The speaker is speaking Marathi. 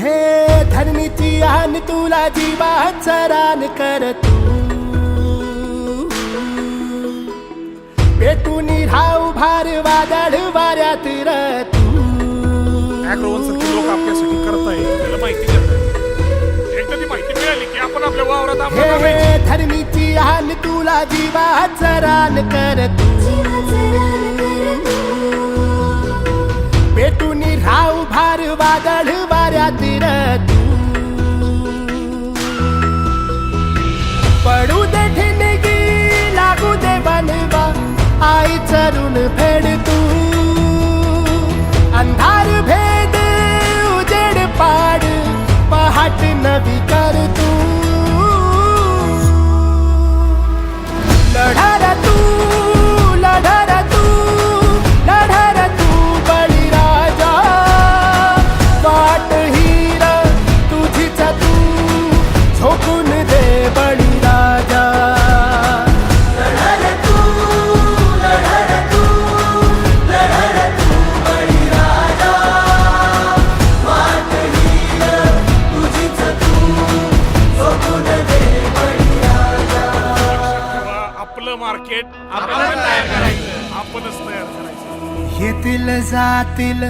धरणीची आन तुला जीवाचा रान कर तू. पेटून राहू भार वादळ वाऱ्यात र तू. अॅग्रोवन सारखी लोक आपल्यासाठी करताय त्याला माहिती देत एकदा ती माहिती मिळाली की आपण आपल्या वावरात हे आपल्याला हे धरणीची आन तुला जीवाचा रान कर तू. पेटून राहू भार वादळ पडू दे ठिणगी लागू दे बनवा आई चरून फेड तू. अंधार भेद उजेड पाड पहाट नवी कर तू. लढार तू लढार तू लढार तू बळीराजा वाट हीर तुझीच तू झोकून आपलं मार्केट आपणच तयार करायचं. आपणच तयार करायचं. येतील जातील